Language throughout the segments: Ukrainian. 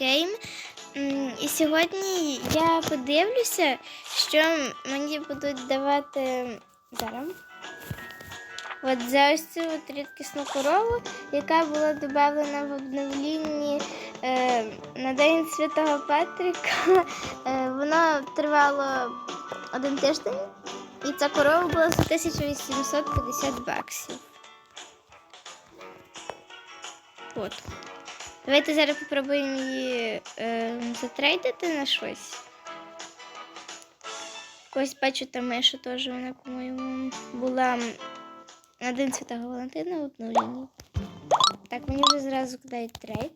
Game. І сьогодні я подивлюся, що мені будуть давати зараз. От за ось цю от рідкісну корову, яка була додана в обновлінні е, на День Святого Петрика. Е, воно тривало один тиждень, і ця корова була за 1850 баксів. От. Давайте зараз попробуємо її е, затрейдити на щось. Когось бачу там Меша теж вона, по-моєму, була на День Святого Валентина в обновленні. Так, мені вже зразу кидають трейд.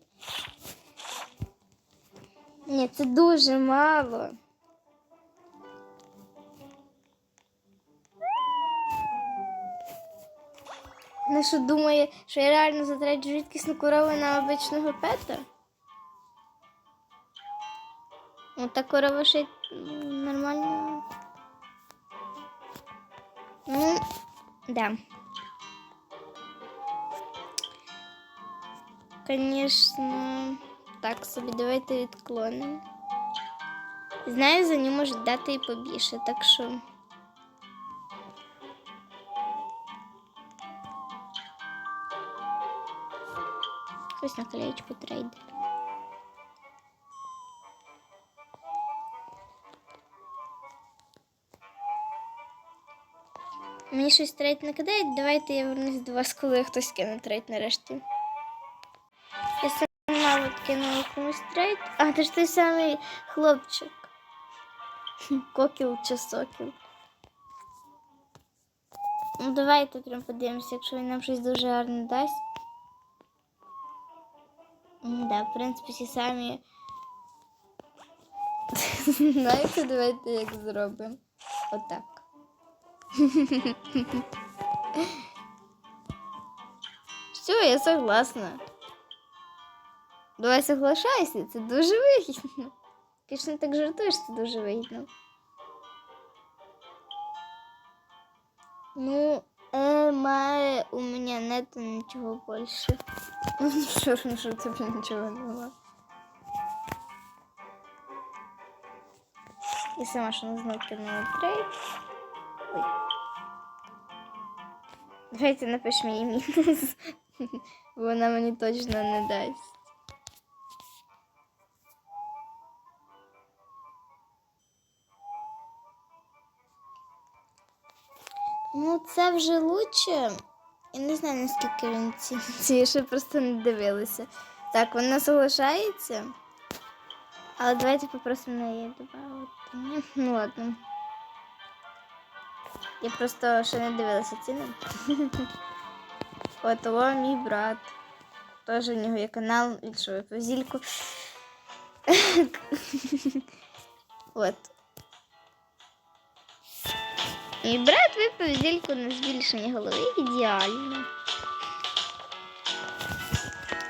Ні, це дуже мало. Вона що думає, що я реально затрачу рідкісну корову на обичного пета? Ну, та корова ще й нормально. Ну, да. Конечно, так собі давайте відклонимо. Знаю, за ним можуть дати і побільше, так що. Якусь наклеєчку трейд. Мені щось трейд не кидають, давайте я вернусь до вас, коли хтось кине трейд нарешті. Я сама кинула комусь трейд. А, це ж той самий хлопчик. Кокіл чи сокіл. Ну, давайте прям подивимося, якщо він нам щось дуже гарне дасть. М, Да, в принципі, всі самі. Знаєте, давайте як зробимо. Отак. Все, я согласна. Давай соглашайся, це дуже вигідно. Звісно, так жартуєш, це дуже вигідно. Ну, Э, у меня нету ничего больше. Ну, что, ну, что тебе ничего не было. И сама что нужно кинула трейд. Ой. Давайте напишемо їй мінус. Вона мені точно не дасть. Ну, це вже лучше. Я не знаю, наскільки він ціниться, я ще просто не дивилася. Так, вона залишається. Але давайте попросимо неї додати. Ну ладно. Я просто ще не дивилася ціни. От о, мій брат. Теж у нього є канал, він зільку. От. Мій брат випив зільку на збільшення голови ідеально.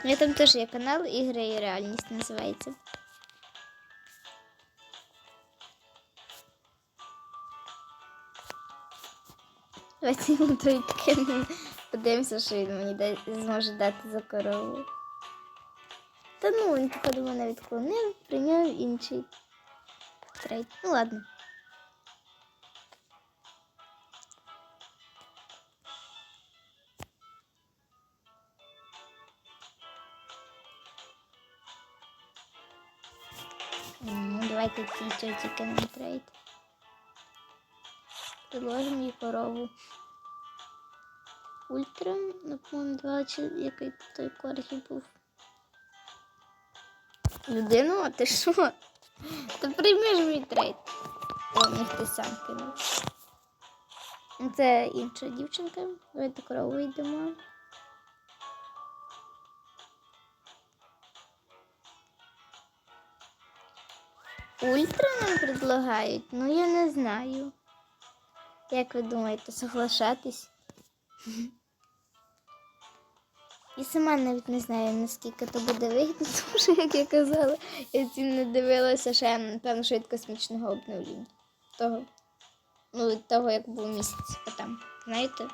Мене там теж є канал Ігри і реальність називається. Давайте йому той кинемо. Подивимося, що він мені зможе дати за корову. Та ну, він походу мене відклонив, прийняв інший трейд. Ну ладно. Ну, давайте цій трейд. Предложимо їй корову. Ультра, ну, по-моєму, два чи який той коргі був. Людину, а ти що? Та прийми ж мій трейд. О, мені хтось сам кинув. Ну, Це інша дівчинка. Давайте корову йдемо. Ультра нам предлагають? Ну я не знаю. Як ви думаєте, соглашатись? Я сама навіть не знаю, наскільки то буде вигідно, тому що, як я казала, я ці не дивилася ще, напевно, що від космічного обновлення. Того. Ну, того, як був місяць там. Знаєте?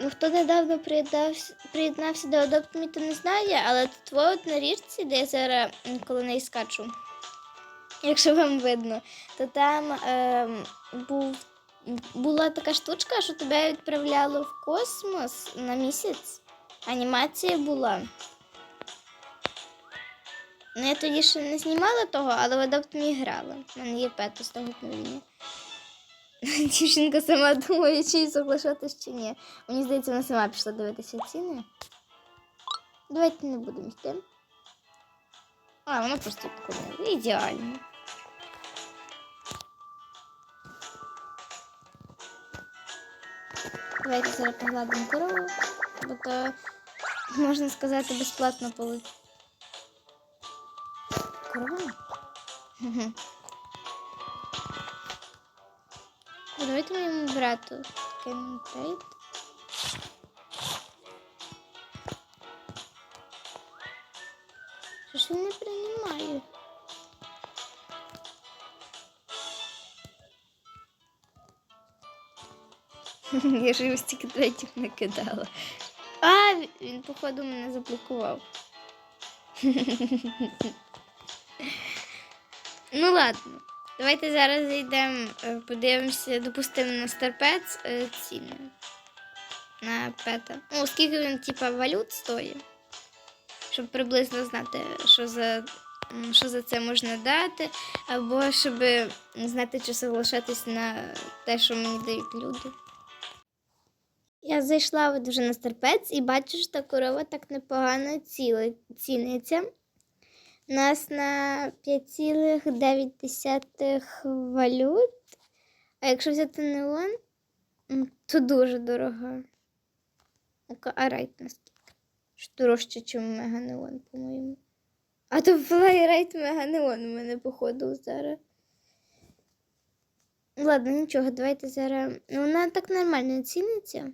Ну, хто недавно приєднався, приєднався до Adopt Me, то не знає, але тут от на річці, де я зараз коло неї скачу, якщо вам видно, то там ем, був, була така штучка, що тебе відправляло в космос на місяць. Анімація була. Ну, я тоді ще не знімала того, але в Adopt Me грала. У мене є пето з того повинні. Дівчинка сама думає, чи їй соглашатись, чи ні. Мені здається, вона сама пішла дивитися ціни. Давайте не будемо йти. А, вона просто купила. Ідеально. Давайте зараз погладимо корову, бо то, можна сказати, безплатно получить. Корова? Давайте моєму брату кинемо трейд. Що ж він не приймає? Я ж його стільки третіх не кидала. А, він, походу, мене заблокував. ну ладно. Давайте зараз зайдемо, е, подивимося, допустимо на старпец е, ціни на пета. Ну, скільки він, типа, валют стоїть, щоб приблизно знати, що за, що за це можна дати, або щоб знати, чи соглашатись на те, що мені дають люди. Я зайшла вже на старпець і бачу, що та корова так непогано ціли, ціниться. У нас на 5,9 валют. А якщо взяти неон, то дуже дорога. А а наскільки? Що дорожче, ніж меганеон, по-моєму. А то флайрейт меганеон у мене походу зараз. Ладно, нічого, давайте зараз. Ну, вона так нормально ціниться.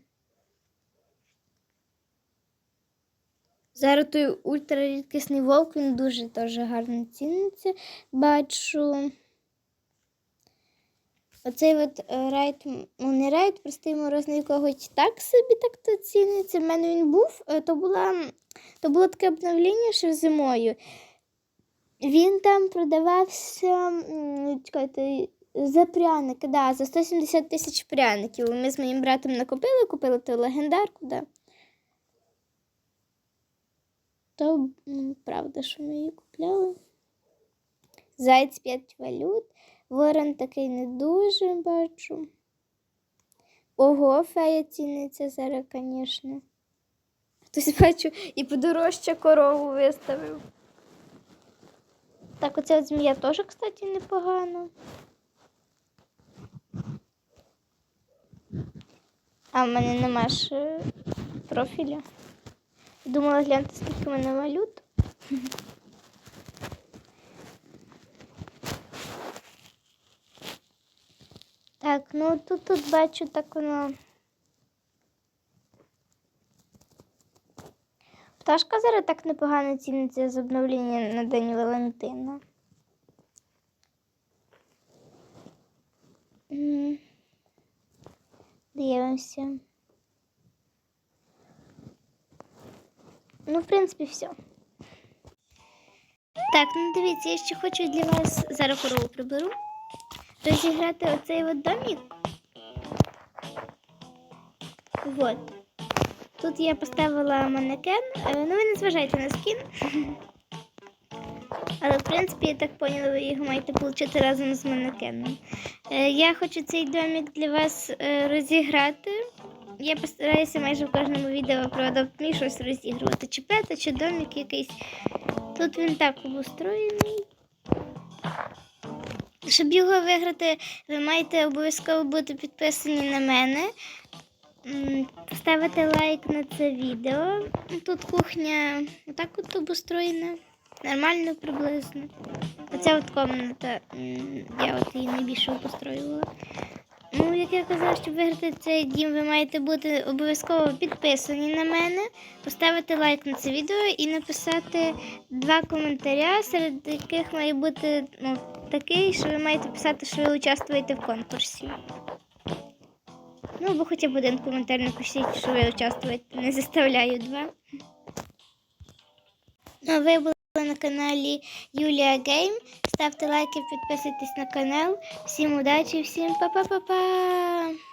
Зараз той ультрарідкісний вовк, він дуже теж гарно ціниться. Бачу. Оцей от е, райд, ну не райд, простий морозний когось так собі так то ціниться. В мене він був, е, то, була, то було таке обновлення ще зимою. Він там продавався, чекайте, за пряники, да, за 170 тисяч пряників. Ми з моїм братом накопили, купили ту легендарку, да. То правда, що ми її купляли. Зайць 5 валют. Ворон такий не дуже бачу. Ого, фея ціниться зараз, звісно. Хтось бачу і подорожча корову виставив. Так, оця змія теж, кстати, непогано. А в мене нема ж профіля. Думала глянути, скільки в мене валют. Так, ну тут, тут бачу так воно. Пташка зараз так непогано ціниться з обновлення на День Валентина. Дивимося. Ну, в принципі, все. Так, ну дивіться, я ще хочу для вас зараз корову приберу. Розіграти оцей от домик. Вот. Тут я поставила манекен. Е, Ну, ви не зважайте на скін. Але, в принципі, я так поняла, ви його маєте отримати разом з манекеном. Е, Я хочу цей домик для вас е, розіграти. Я постараюся майже в кожному відео про Me щось розігрувати. Чи пета, чи домик якийсь. Тут він так обустроєний. Щоб його виграти, ви маєте обов'язково бути підписані на мене. М, Поставити лайк на це відео. Тут кухня отак от обустроєна. Нормально приблизно. Оця от комната, я от її найбільше обустроювала. Ну, як я казала, щоб виграти цей дім, ви маєте бути обов'язково підписані на мене, поставити лайк на це відео і написати два коментаря, серед яких має бути ну, такий, що ви маєте писати, що ви участвуєте в конкурсі. Ну, або хоча б один коментар напишіть, що ви участвуєте. Не заставляю два. Ну, ви були на каналі Юлія Гейм. Ставте лайки, підписуйтесь на канал. Всім удачі, всім па-па-па-па!